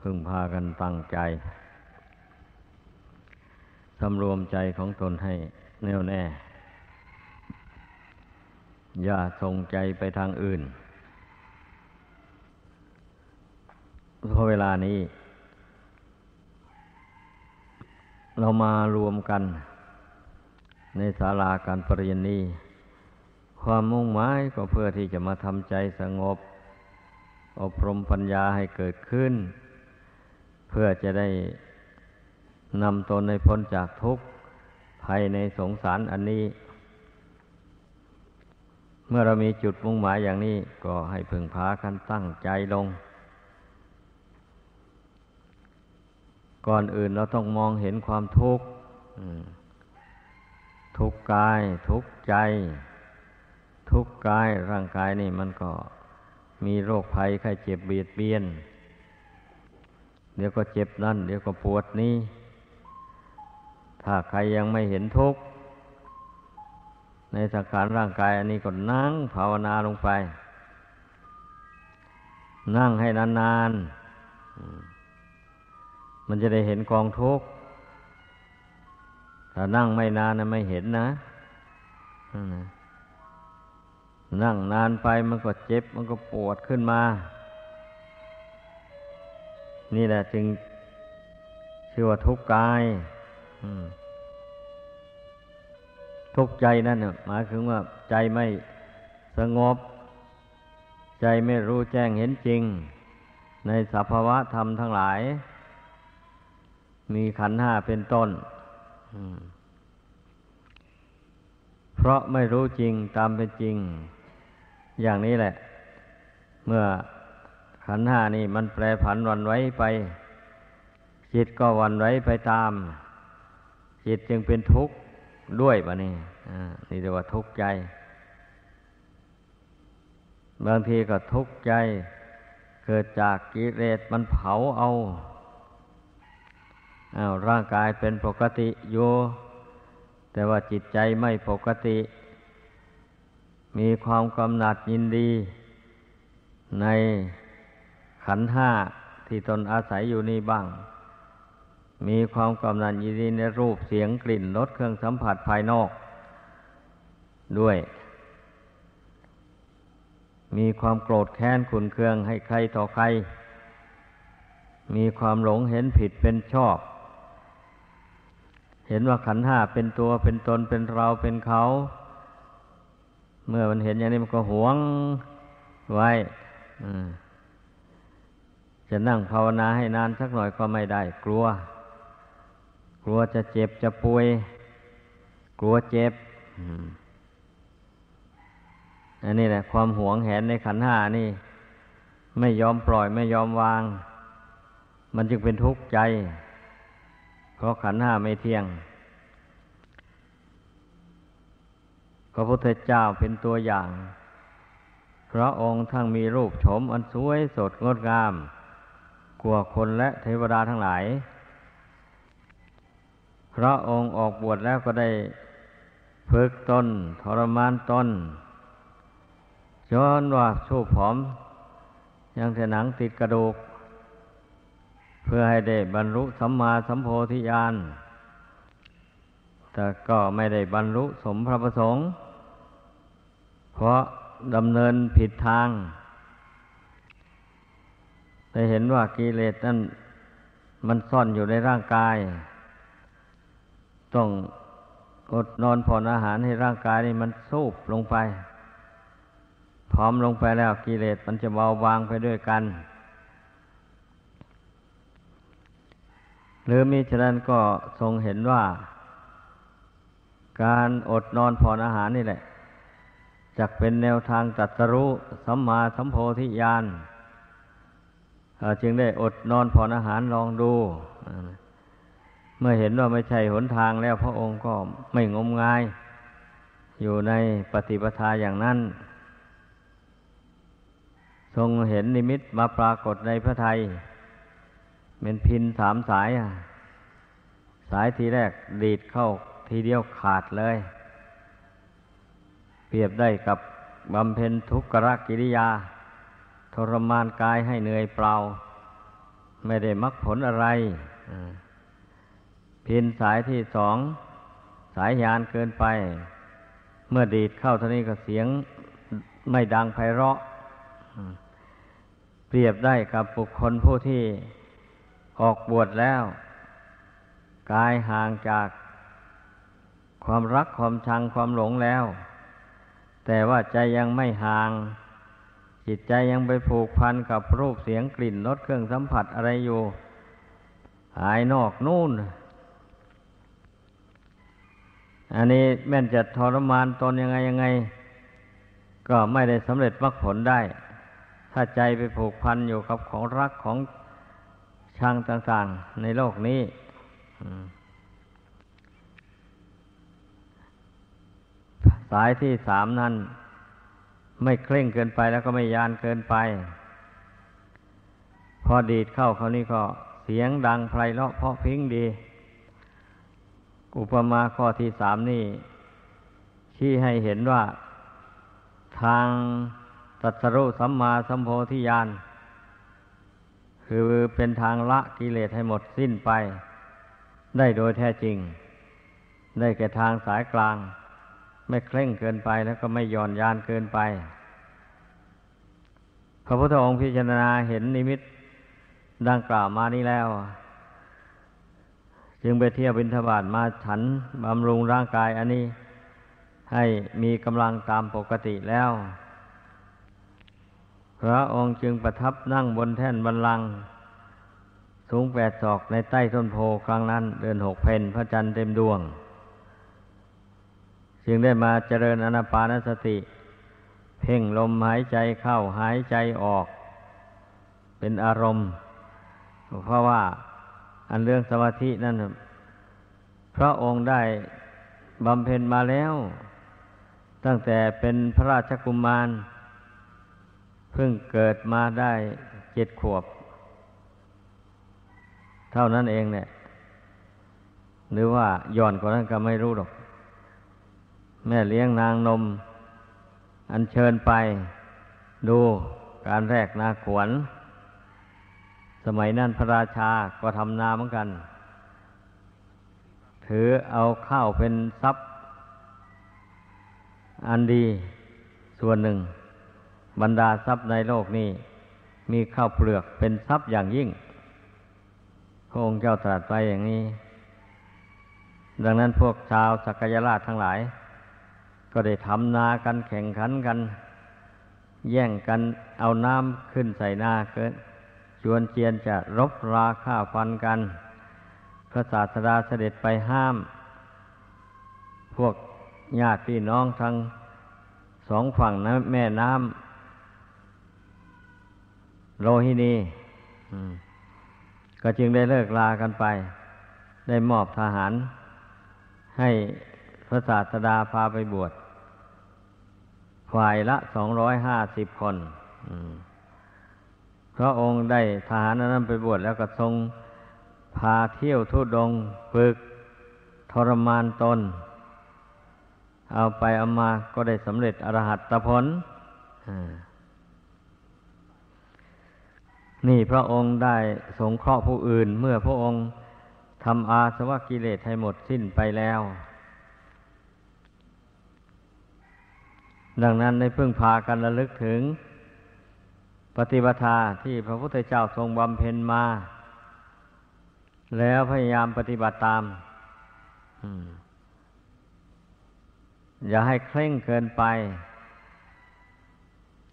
พึ่งพากันตั้งใจสำรวมใจของตนให้แน่วแน่ อย่าส่งใจไปทางอื่น เพราะเวลานี้ เรามารวมกัน ในศาลาการปริญนี้ ความมุ่งหมายก็เพื่อที่จะมาทำใจสงบ อบรมปัญญาให้เกิดขึ้น เพื่อจะได้นำตนในพ้นจากทุกข์ภายในสงสารอันนี้ เมื่อเรามีจุดมุ่งหมายอย่างนี้ก็ให้พึงพากันตั้งใจลง ก่อนอื่นเราต้องมองเห็นความทุกข์ทุกกาย ทุกใจ ทุกกายร่างกายนี่มันก็มีโรคภัยไข้เจ็บเบียดเบียน ดี๋ยวก็เจ็บนั่น เดี๋ยวก็ปวดนี้ ถ้าใครยังไม่เห็นทุกข์ในสังขารร่างกายอันนี้ก็นั่งภาวนาลงไป นั่งให้นานๆ มันจะได้เห็นกองทุกข์ ถ้านั่งไม่นานนะไม่เห็นนะ นั่งนานไปมันก็เจ็บ มันก็ปวดขึ้นมา นี่แหละจึงชื่อว่าทุกข์กายทุกข์ใจนั่นหมายถึงว่าใจไม่สงบ ใจไม่รู้แจ้งเห็นจริง ในสภาวะธรรมทั้งหลาย มีขันห้าเป็นต้นเพราะไม่รู้จริงตามเป็นจริง อย่างนี้แหละ เมื่อ ขันห้านี่มันแปรผันวันไว้ไป จิตก็วันไว้ไปตาม จิตจึงเป็นทุกข์ด้วยบะนี่นี่เรียกว่าทุกข์ใจ บางทีก็ทุกข์ใจ เกิดจากกิเลสมันเผาเอาอา้าวร่างกายเป็นปกติอยู่แต่ว่าจิตใจไม่ปกติ มีความกำหนัดยินดี ใน ขันห้าที่ตนอาศัยอยู่นี่บ้าง มีความกำนัดยินดีในรูปเสียงกลิ่นรสเครื่องสัมผัสภายนอก ด้วย มีความโกรธแค้นขุนเคืองให้ใครต่อใคร มีความหลงเห็นผิดเป็นชอบ เห็นว่าขันห้าเป็นตัวเป็นตนเป็นเราเป็นเขา เมื่อมันเห็นอย่างนี้มันก็หวงไว้ จะนั่งภาวนาให้นานสักหน่อยก็ไม่ได้ กลัว กลัวจะเจ็บจะป่วย กลัวเจ็บอันนี้แหละความหวงแหนในขันห้านี่ ไม่ยอมปล่อยไม่ยอมวาง มันจึงเป็นทุกข์ใจ เพราะขันห้าไม่เที่ยงพระพุทธเจ้าเป็นตัวอย่าง พระองค์ทั้งมีรูปโฉมอันสวยสดงดงาม กว่าคนและเทวดาทั้งหลาย พระองค์ออกบวชแล้วก็ได้ฝึกตนทรมานตนจนว่าชูผอม ยังแต่หนังติดกระดูก เพื่อให้ได้บรรลุสัมมาสัมโพธิญาณแต่ก็ไม่ได้บรรลุสมพระประสงค์ เพราะดำเนินผิดทาง ได้เห็นว่ากิเลสนั้นมันซ่อนอยู่ในร่างกาย ต้องอดนอนผ่อนอาหารให้ร่างกายนี่มันสูบลงไป พร้อมลงไปแล้วกิเลสมันจะเบาบางไปด้วยกัน หรือมิฉะนั้นก็ทรงเห็นว่า การอดนอนผ่อนอาหารนี่แหละจะเป็นแนวทางตัดสรู้สัมมาสัมโพธิญาณ จึงได้อดนอนผ่อนอาหารลองดู เมื่อเห็นว่าไม่ใช่หนทางแล้วพระองค์ก็ไม่งมงาย อยู่ในปฏิปทาอย่างนั้น ทรงเห็นนิมิตมาปรากฏในพระไทยเป็นพินสามสาย สายทีแรกดีดเข้าทีเดียวขาดเลย เปรียบได้กับบำเพ็ญทุกขกิริยา ทรมานกายให้เหนื่อยเปล่า ไม่ได้มรรคผลอะไรพินสายที่สองสายยานเกินไป เมื่อดีดเข้าท่านี้ก็เสียงไม่ดังไพเราะ เปรียบได้กับบุคคลผู้ที่ออกบวชแล้ว กายห่างจากความรักความชังความหลงแล้ว แต่ว่าใจยังไม่ห่าง จิตใจยังไปผูกพันกับรูปเสียงกลิ่นรสเครื่องสัมผัสอะไรอยู่หายนอกนู่น อันนี้แม่นจะทรมานตนยังไงยังไง ก็ไม่ได้สำเร็จมรรคผลได้ ถ้าใจไปผูกพันอยู่กับของรักของชังต่าง ๆ ในโลกนี้สายที่สามนั้น ไม่เคร่งเกินไปแล้วก็ไม่ยานเกินไป พอดีดเข้าเขานี่ก็เสียงดังไพเราะเพราะพิ้งดี อุปมาข้อที่สามนี่ ชี้ให้เห็นว่า ทางตัสรุสัมมาสัมโพธิญาณคือเป็นทางละกิเลสให้หมดสิ้นไป ได้โดยแท้จริง ได้แก่ทางสายกลาง ไม่เคร่งเกินไปแล้วก็ไม่ย่อนยานเกินไป พระพุทธองค์พิจารณาเห็นนิมิตดังกล่าวมานี้แล้ว จึงไปเที่ยวบินทบาทมาฉันบำรุงร่างกายอันนี้ ให้มีกำลังตามปกติแล้ว พระองค์จึงประทับนั่งบนแท่นบันลัง สูงแปดศอกในใต้ต้นโพครั้งนั้น เดือนหกเพนพระจันทร์เต็มดวง จึงได้มาเจริญอนาปานสติ เพ่งลมหายใจเข้าหายใจออก เป็นอารมณ์ เพราะว่าอันเรื่องสมาธินั่นพระองค์ได้บำเพ็ญมาแล้ว ตั้งแต่เป็นพระราชกุมาร เพิ่งเกิดมาได้เจ็ดขวบ เท่านั้นเองเนี่ย หรือว่าย่อนกว่านั้นก็ไม่รู้หรอก แม่เลี้ยงนางนม อันเชิญไป ดูการแรกนาขวน สมัยนั้นพระราชาก็ทำนาเหมือนกัน ถือเอาข้าวเป็นทรัพย์ อันดีส่วนหนึ่ง บรรดาทรัพย์ในโลกนี้ มีข้าวเปลือกเป็นทรัพย์อย่างยิ่งพระองค์เจ้าตรัสไปอย่างนี้ ดังนั้นพวกชาวสักยราชทั้งหลาย ก็ได้ทำนากันแข่งขันกัน แย่งกันเอาน้ำขึ้นใส่นาเกิดชวนเจียนจะรบราฆ่าฟันกัน พระศาสดาเสด็จไปห้าม พวกญาติพี่น้องทั้งสองฝั่งนะแม่น้ำโลหินีก็จึงได้เลิกลากันไป ได้มอบทหาร ให้พระศาสดาพาไปบวช ฝ่ายละสองร้อยห้าสิบคนพระองค์ได้ทหารนั้นไปบวชแล้วก็ทรงพาเที่ยวทุดงฝึกทรมานตน เอาไปเอามาก็ได้สำเร็จอรหัตผลนี่พระองค์ได้สงเคราะห์ผู้อื่น เมื่อพระองค์ทำอาสวะกิเลสให้หมดสิ้นไปแล้ว ดังนั้นในพึ่งพากันระลึกถึง ปฏิบัติที่พระพุทธเจ้าทรงบำเพ็ญมา แล้วพยายามปฏิบัติตามอย่าให้เคร่งเกินไป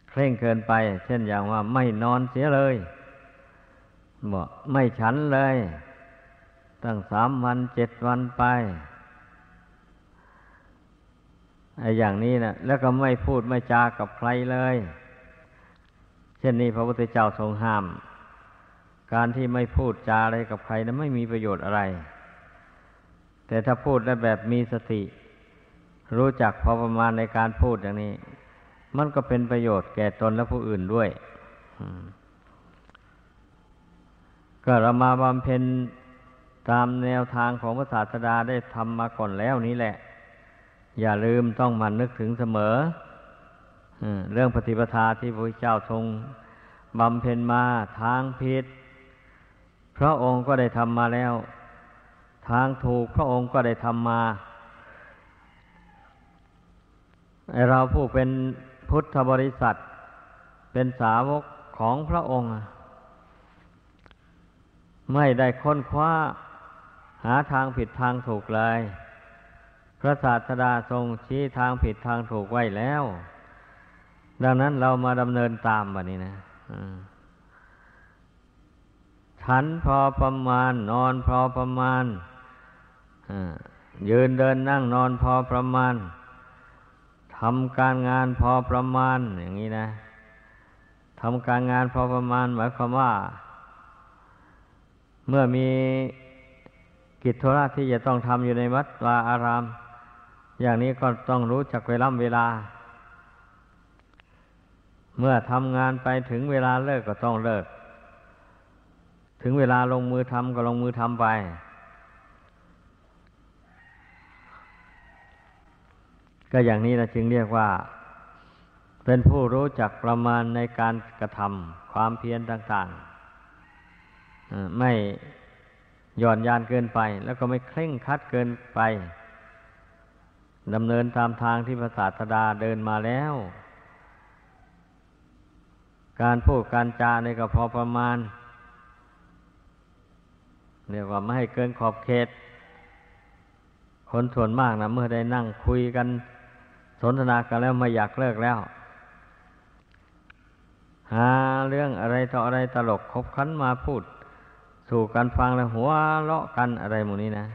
เคร่งเกินไป เช่นอย่างว่าไม่นอนเสียเลยบอกไม่ฉันเลย ตั้งสามวันเจ็ดวันไป อ้อย่างนี้นะแล้วก็ไม่พูดไม่จากับใครเลย เช่นนี้พระพุทธเจ้าทรงห้าม การที่ไม่พูดจาอะไรกับใครนะั้นไม่มีประโยชน์อะไร แต่ถ้าพูดได้แบบมีสติ รู้จักพอประมาณในการพูดอย่างนี้ มันก็เป็นประโยชน์แก่ตนและผู้อื่นด้วยก็เรามาบำเพ็ญตามแนวทางของพระศาสดาได้ทำมาก่อนแล้วนี้แหละ อย่าลืมต้องมันนึกถึงเสมอเรื่องปฏิปทาที่พระเจ้าทรงบำเพ็ญมาทางผิด พระองค์ก็ได้ทำมาแล้ว ทางถูกพระองค์ก็ได้ทำมาเราผู้เป็นพุทธบริษัท เป็นสาวกของพระองค์ ไม่ได้ค้นคว้าหาทางผิดทางถูกเลย พระศาสดาทรงชี้ทางผิดทางถูกไว้แล้ว ดังนั้นเรามาดำเนินตามแบบนี้นะฉันพอประมาณ นอนพอประมาณยืนเดินนั่งนอนพอประมาณทำการงานพอประมาณอย่างนี้นะทำการงานพอประมาณหมายความว่า เมื่อมีกิจธุระที่จะต้องทำอยู่ในวัดวาอาราม อย่างนี้ก็ต้องรู้จักเวลาเวลา เมื่อทำงานไปถึงเวลาเลิกก็ต้องเลิก ถึงเวลาลงมือทำก็ลงมือทำไป ก็อย่างนี้นะจึงเรียกว่า เป็นผู้รู้จักประมาณในการกระทำความเพียรต่างๆไม่หย่อนยานเกินไป แล้วก็ไม่เคร่งคัดเกินไป ดำเนินตามทางที่พระศาสดาเดินมาแล้ว การพูดการจาในก็พอประมาณเรียกว่าไม่ให้เกินขอบเขต คนส่วนมากนะเมื่อได้นั่งคุยกัน สนทนากันแล้วไม่อยากเลิกแล้ว หาเรื่องอะไรต่ออะไรตลกคบคันมาพูด สู่กันฟังแล้วหัวเลาะกันอะไรหมู่นี้นะ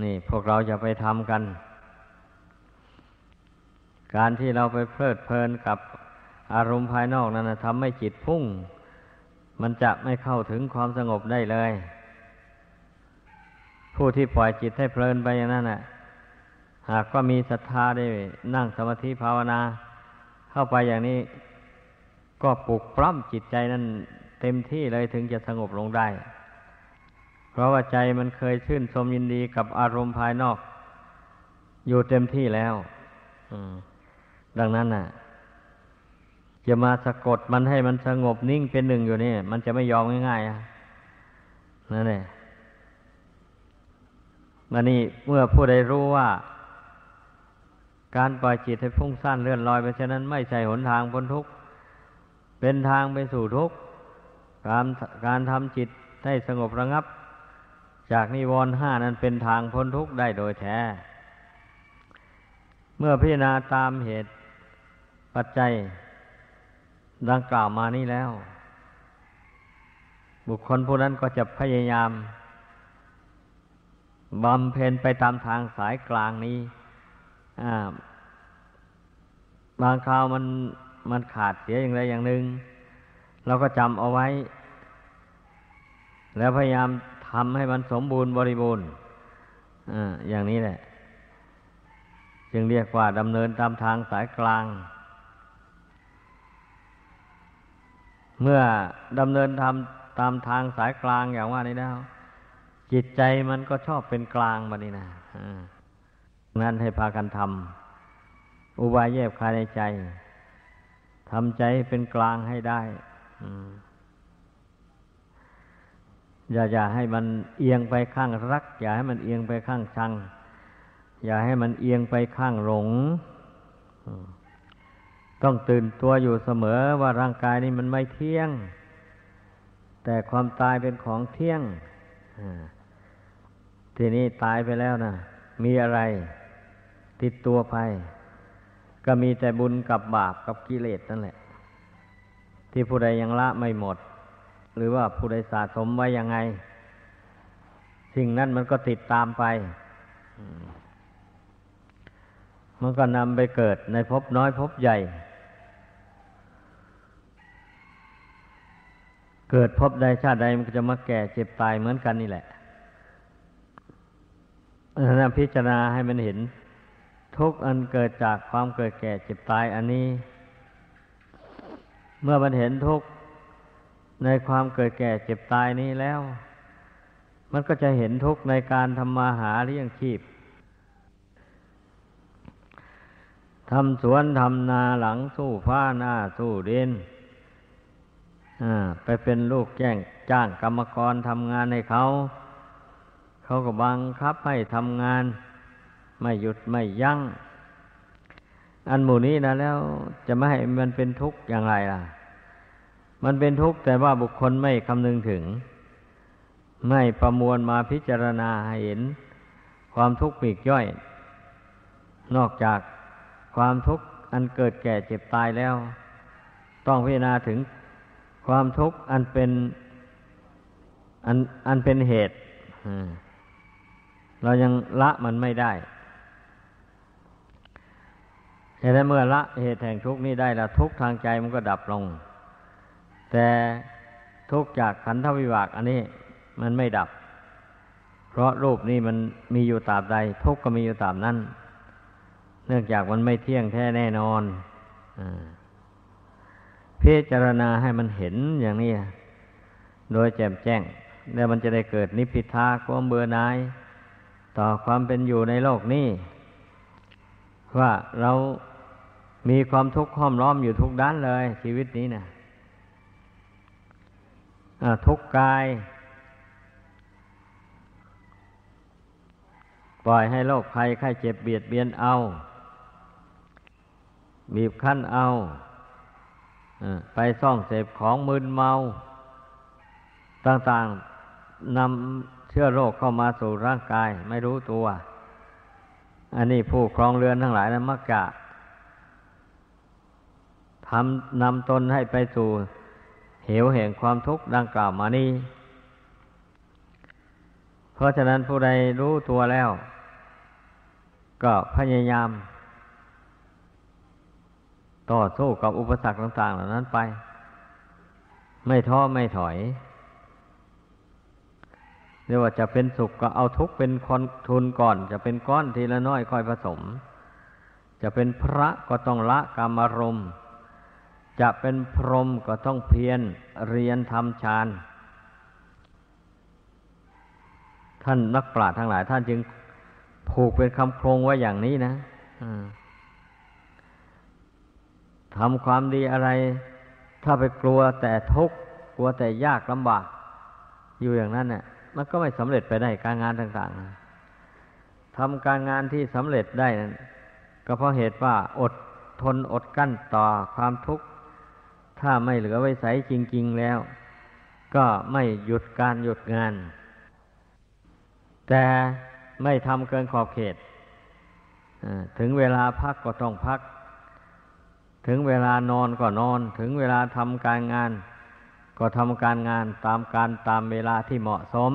นี่พวกเราจะไปทำกัน การที่เราไปเพลิดเพลินกับอารมณ์ภายนอกนั้นทำให้จิตพุ่ง มันจะไม่เข้าถึงความสงบได้เลย ผู้ที่ปล่อยจิตให้เพลินไปอย่างนั้นน่ะ หากว่ามีศรัทธาได้นั่งสมาธิภาวนา เข้าไปอย่างนี้ ก็ปลุกปล้ำจิตใจนั้นเต็มที่เลยถึงจะสงบลงได้ เพราะว่าใจมันเคยชื่นชมยินดีกับอารมณ์ภายนอก อยู่เต็มที่แล้วดังนั้นน่ะ จะมาสะกดมันให้มันสงบนิ่งเป็นหนึ่งอยู่นี่มันจะไม่ยอมง่ายๆนั่นแหละมันนี่เมื่อผู้ใดรู้ว่า การปล่อยจิตให้ฟุ้งซ่านเลื่อนลอยไปฉะนั้นไม่ใช่หนทางพ้นทุกข์เป็นทางไปสู่ทุกข์การการทำจิตให้สงบระงับ จากนิวรณ์ห้านั้นเป็นทางพ้นทุกข์ได้โดยแท้ เมื่อพิจารณาตามเหตุปัจจัย ดังกล่าวมานี้แล้ว บุคคลผู้นั้นก็จะพยายามบำเพ็ญไปตามทางสายกลางนี้บางคราวมันมันขาดเสียอย่างไรอย่างหนึ่งเราก็จำเอาไว้ แล้วพยายาม ทำให้มันสมบูรณ์บริบูรณ์อย่างนี้แหละ จึงเรียกว่าดำเนินตามทางสายกลาง เมื่อดำเนินทำตามทางสายกลางอย่างว่านี้แล้ว จิตใจมันก็ชอบเป็นกลางมานี่นะนั้นให้พากันทำอุบายแยบคายในใจทำใจเป็นกลางให้ได้ อ ย่าอย่าให้มันเอียงไปข้างรัก อย่าให้มันเอียงไปข้างชัง อย่าให้มันเอียงไปข้างหลง ต้องตื่นตัวอยู่เสมอว่าร่างกายนี้มันไม่เที่ยง แต่ความตายเป็นของเที่ยงทีนี้ตายไปแล้วนะมีอะไร ติดตัวไป ก็มีแต่บุญกับบาปกับกิเลสนั่นแหละ ที่ผู้ใดยังละไม่หมด หรือว่าผู้ใดสะสมไว้ยังไง สิ่งนั้นมันก็ติดตามไป มันก็นำไปเกิดในภพน้อยภพใหญ่ เกิดภพใดชาติใดมันก็จะมาแก่เจ็บตายเหมือนกันนี่แหละนั้นพิจารณาให้มันเห็น ทุกอันเกิดจากความเกิดแก่เจ็บตายอันนี้ เมื่อมันเห็นทุก ในความเกิดแก่เจ็บตายนี้แล้ว มันก็จะเห็นทุกในการทำมาหาเลี้ยงชีพทำสวนทำนาหลังสู้ฟ้าหน้าสู้ดินไปเป็นลูกแจ้งจ้างกรรมกรทำงานให้เขา เขาก็บังคับให้ทำงาน ไม่หยุดไม่ยัง้ง อันหมู่นี้นะแล้วจะไม่ให้มันเป็นทุกข์อย่างไรล่ะ มันเป็นทุกข์แต่ว่าบุคคลไม่คำนึงถึง ไม่ประมวลมาพิจารณาเห็นความทุกข์ปีกย่อย นอกจากความทุกข์อันเกิดแก่เจ็บตายแล้ว ต้องพิจารณาถึงความทุกข์อันเป็นอันอันเป็นเหตุเรายังละมันไม่ได้แต่เมื่อละเหตุแห่งทุกข์นี้ได้แล้วทุกข์ทางใจมันก็ดับลง แต่ทุกจากขันธวิบาก อันนี้มันไม่ดับ เพราะรูปนี้มันมีอยู่ตราบใด ทุกข์ก็มีอยู่ตราบนั้น เนื่องจากมันไม่เที่ยงแท้แน่นอนอพิจารณาให้มันเห็นอย่างนี้ โดยแจ่มแจ้ง แล้วมันจะได้เกิดนิพพิทาความเบื่อหน่าย ต่อความเป็นอยู่ในโลกนี้ ว่าเรามีความทุกข์ห้อมล้อมอยู่ทุกด้านเลย ชีวิตนี้นะ ทุกกาย ปล่อยให้โรคภัยไข้เจ็บเบียดเบียนเอา บีบคั้นเอา ไปซ่องเสพของมึนเมา ต่างๆนำเชื้อโรคเข้ามาสู่ร่างกายไม่รู้ตัว อันนี้ผู้ครองเรือนทั้งหลายนะมักจะทำนำตนให้ไปสู่ เหวแห่งความทุกข์ดังกล่าวมานี้ เพราะฉะนั้นผู้ใดรู้ตัวแล้ว ก็พยายาม ต่อสู้กับอุปสรรคต่าง ๆ เหล่านั้นไป ไม่ท้อไม่ถอยเรียกว่าจะเป็นสุขก็เอาทุกข์เป็นคนทุนก่อน จะเป็นก้อนทีละน้อยค่อยผสม จะเป็นพระก็ต้องละกรรมารมณ์ จะเป็นพรหมก็ต้องเพียรเรียนทำฌาน ท่านนักปราชญ์ทั้งหลาย ท่านจึงผูกเป็นคำโครงไว้อย่างนี้นะทำความดีอะไร ถ้าไปกลัวแต่ทุกข์กลัวแต่ยากลำบาก อยู่อย่างนั้นเนี่ยมันก็ไม่สำเร็จไปได้การงานต่างๆทำการงานที่สำเร็จได้นั้นก็เพราะเหตุว่าอดทนอดกั้นต่อความทุกข์ ถ้าไม่เหลือไว้ใสจริง ๆแล้ว ก็ไม่หยุดการหยุดงาน แต่ไม่ทำเกินขอบเขตถึงเวลาพักก็ต้องพัก ถึงเวลานอนก็นอน ถึงเวลาทำการงาน ก็ทำการงานตามการตามเวลาที่เหมาะสม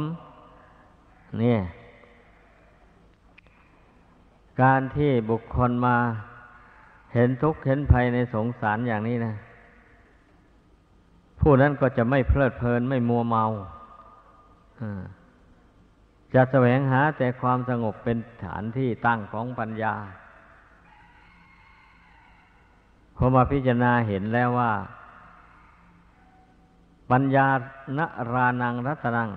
นี่ การที่บุคคลมาเห็นทุกข์เห็นภัยในสงสารอย่างนี้นะ ผู้นั้นก็จะไม่เพลิดเพลินไม่มัวเมาจะแสวงหาแต่ความสงบเป็นฐานที่ตั้งของปัญญาพอมาพิจารณาเห็นแล้วว่า ปัญญาณรานังรัตนัง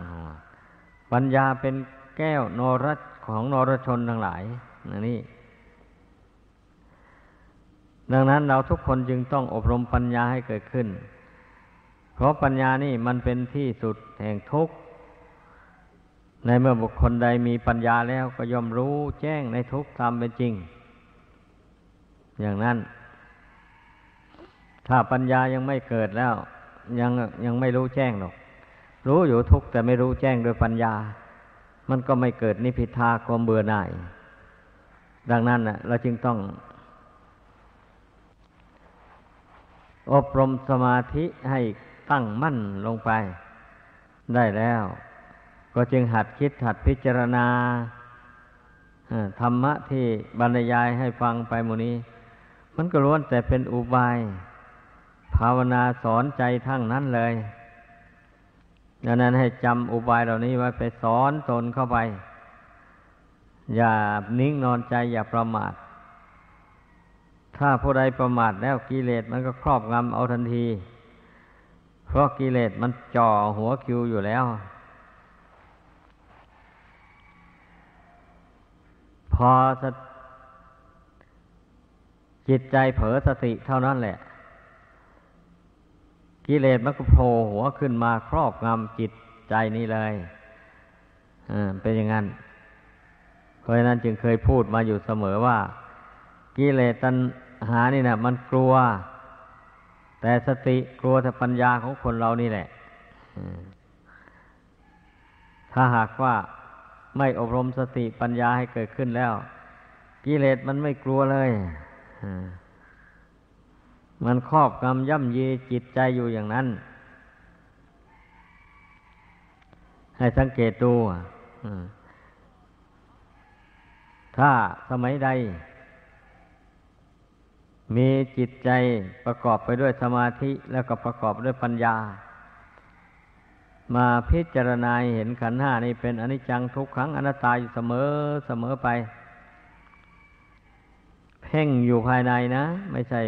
ปัญญาเป็นแก้วนรัของนรชนทั้งหลายนี่ดังนั้นเราทุกคนจึงต้องอบรมปัญญาให้เกิดขึ้น เพราะปัญญานี่มันเป็นที่สุดแห่งทุกข์ ในเมื่อบุคคลใดมีปัญญาแล้วก็ย่อมรู้แจ้งในทุกข์ตามเป็นจริง อย่างนั้น ถ้าปัญญายังไม่เกิดแล้ว ยังยังไม่รู้แจ้งหรอก รู้อยู่ทุกข์แต่ไม่รู้แจ้งโดยปัญญา มันก็ไม่เกิดนิพิทาความเบื่อหน่าย ดังนั้นนะเราจึงต้องอบรมสมาธิให้ ตั้งมั่นลงไป ได้แล้ว ก็จึงหัดคิดหัดพิจารณาธรรมะที่บรรยายให้ฟังไปหมนี้ มันก็ล้วนแต่เป็นอุบาย ภาวนาสอนใจทั้งนั้นเลยดังนั้นให้จำอุบายเหล่านี้ไว้ไปสอนตนเข้าไป อย่านิ่งนอนใจอย่าประมาท ถ้าผู้ใดประมาทแล้วกิเลสมันก็ครอบงำเอาทันที เพราะกิเลสมันจ่อหัวคิวอยู่แล้ว พอจิตใจเผลอสติเท่านั้นแหละ กิเลสมันก็โผล่หัวขึ้นมาครอบงำจิตใจนี้เลยอ่าเป็นอย่างนั้น เพราะฉะนั้นจึงเคยพูดมาอยู่เสมอว่า กิเลสตัณหานี่นะมันกลัว แต่สติกลัวแต่ปัญญาของคนเรานี่แหละถ้าหากว่าไม่อบรมสติปัญญาให้เกิดขึ้นแล้ว กิเลสมันไม่กลัวเลยมันครอบงำย่ำยีจิตใจอยู่อย่างนั้น ให้สังเกตดูถ้าสมัยใด มีจิตใจประกอบไปด้วยสมาธิแล้วก็ประกอบด้วยปัญญา มาพิจารณาเห็นขันห้านี่เป็นอนิจจังทุกขังอนัตตาอยู่เสมอเสมอไป เพ่งอยู่ภายในนะ ไม่ใช่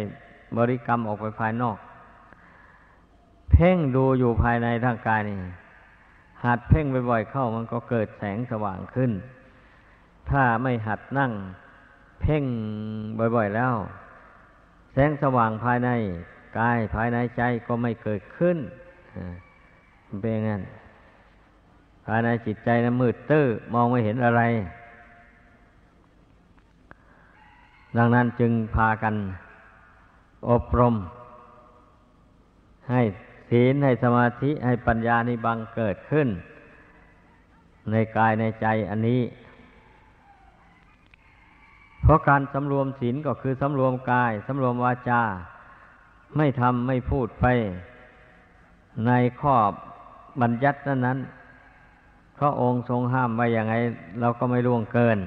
บริกรรมออกไปภายนอก เพ่งดูอยู่ภายในร่างกายนี่หัดเพ่งบ่อยๆเข้ามันก็เกิดแสงสว่างขึ้น ถ้าไม่หัดนั่ง เพ่งบ่อยๆแล้ว แสงสว่างภายในกายภายในใจก็ไม่เกิดขึ้นเป็นงั้นภายในจิตใจนะมืดตื้อมองไม่เห็นอะไร ดังนั้นจึงพากันอบรม ให้ศีลให้สมาธิให้ปัญญานิบังเกิดขึ้น ในกายในใจอันนี้ เพราะการสำรวมศีลก็คือสำรวมกายสำรวมวาจา ไม่ทำไม่พูดไป ในข้อบัญญัตินั้นนั้นพระองค์ทรงห้ามไว้อย่างไงเราก็ไม่ล่วงเกิน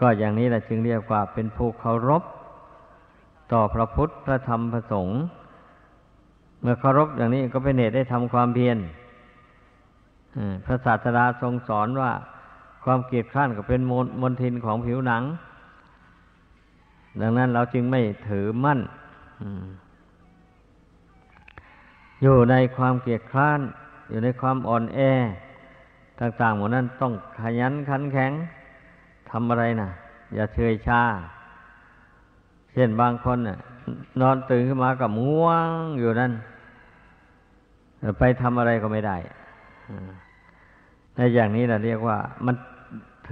ก็อย่างนี้แหละจึงเรียกว่าเป็นผู้เคารพ ต่อพระพุทธพระธรรมพระสงฆ์เมื่อเคารพอย่างนี้ก็เป็นเหตุได้ทำความเพียรพระศาสดาทรงสอนว่า ความเกลียดข้านก็เป็นมลมนทินของผิวหนัง ดังนั้นเราจึงไม่ถือมั่นอยู่ในความเกลียดคร้าน อยู่ในความอ่อนแอ ต่างๆหมดนั้นต้องขยันขันแข็งทำอะไรนะอย่าเฉยชา เช่นบางคนน่ะ นอนตื่นขึ้นมากับง่วงอยู่นั่นไปทำอะไรก็ไม่ได้ในอย่างนี้เราเรียกว่า มัน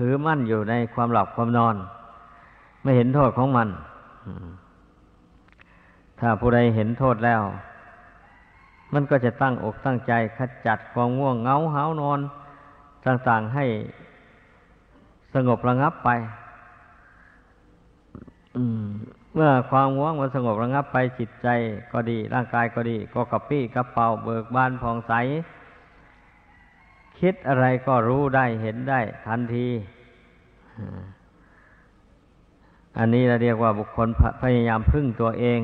ถือมั่นอยู่ในความหลับความนอน ไม่เห็นโทษของมัน ถ้าผู้ใดเห็นโทษแล้ว มันก็จะตั้งอกตั้งใจขจัดความง่วงเงาหานอน ต่างๆให้สงบระงับไปเมื่อความง่วงมันสงบระงับไปจิตใจก็ดี ร่างกายก็ดี ก็กระปี้กระเป๋าเบิกบานผ่องใส คิดอะไรก็รู้ได้เห็นได้ ทันที อันนี้เราเรียกว่าบุคคลพยายามพึ่งตัวเอง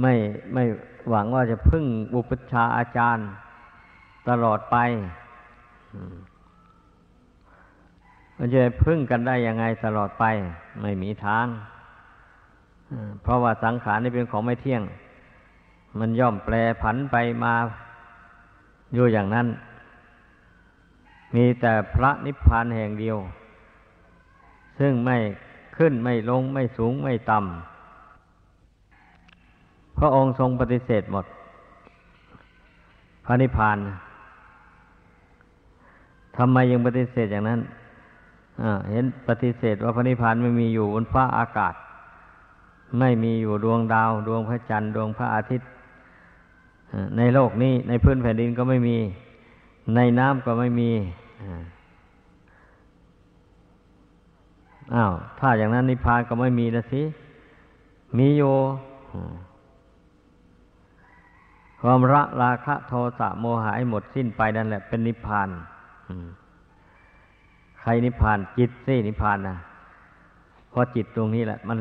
ไม่ไม่หวังว่าจะพึ่งบุปชาอาจารย์ตลอดไปมันจะพึ่งกันได้ยังไงตลอดไป ไม่มีทาง เพราะว่าสังขารนี่เป็นของไม่เที่ยง มันย่อมแปรผันไปมาอยู่อย่างนั้น มีแต่พระนิพพานแห่งเดียว ซึ่งไม่ขึ้นไม่ลงไม่สูงไม่ต่ำพระองค์ทรงปฏิเสธหมด พระนิพพานทำไมยังปฏิเสธอย่างนั้นเห็นปฏิเสธว่าพระนิพพานไม่มีอยู่บนฟ้าอากาศ ไม่มีอยู่ดวงดาว ดวงพระจันทร์ดวงพระอาทิตย์ในโลกนี้ในพื้นแผ่นดินก็ไม่มี ในน้ำก็ไม่มีอ้าว ถ้าอย่างนั้นนิพพานก็ไม่มีนะสิ มีอยู่ความระราคะโทสะโมหะหหมดสิ้นไปนั่นแหละ เป็นนิพพานใครนิพพานจิตสินิพพานนะเพราะจิตตรงนี้แหละ มัน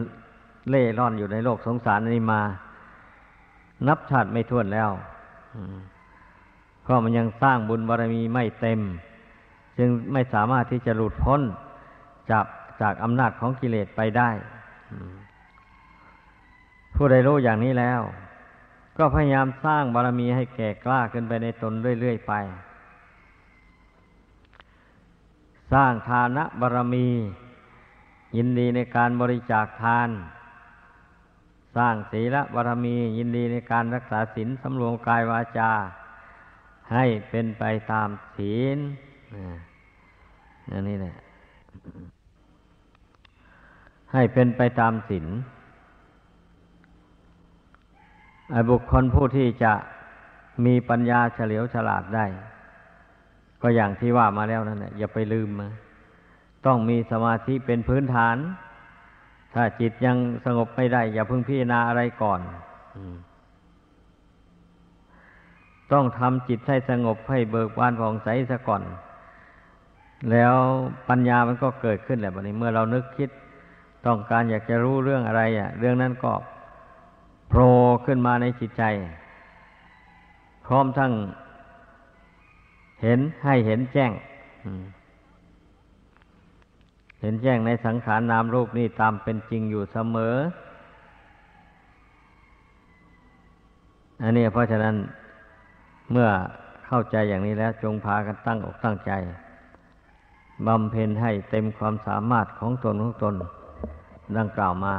เล่ร่อนอยู่ในโลกสงสารนี้มา นับชาติไม่ท้วนแล้วเพ ราะมันยังสร้างบุญบารมีไม่เต็ม จึงไม่สามารถที่จะหลุดพ้นจากจากอำนาจของกิเลสไปได้ ผู้ใดรู้อย่างนี้แล้ว ก็พยายามสร้างบารมีให้แก่กล้าขึ้นไปในตนเรื่อยๆไป สร้างทานะบารมี ยินดีในการบริจาคทาน สร้างศีลบารมี ยินดีในการรักษาศีลสำรวมกายวาจา ให้เป็นไปตามศีลนั่นนี่แหละให้เป็นไปตามศีลไอ้บุคคลผู้ที่จะมีปัญญาเฉลียวฉลาดได้ ก็อย่างที่ว่ามาแล้วนั่นแหละอย่าไปลืมมาต้องมีสมาธิเป็นพื้นฐาน ถ้าจิตยังสงบไม่ได้ อย่าเพิ่งพิจารณาอะไรก่อน ต้องทำจิตให้สงบให้เบิกบานผ่องใสซะก่อน แล้วปัญญามันก็เกิดขึ้นแหละบัดนี้ เมื่อเรานึกคิดต้องการอยากจะรู้เรื่องอะไรอะ เรื่องนั้นก็โผล่ขึ้นมาในจิตใจ พร้อมทั้งเห็นให้เห็นแจ้งเห็นแจ้งในสังขารนามรูปนี่ตามเป็นจริงอยู่เสมอ อันนี้เพราะฉะนั้น เมื่อเข้าใจอย่างนี้แล้วจงพากันตั้งอกตั้งใจบำเพ็ญให้เต็มความสามารถของตนของตนดังกล่าวมา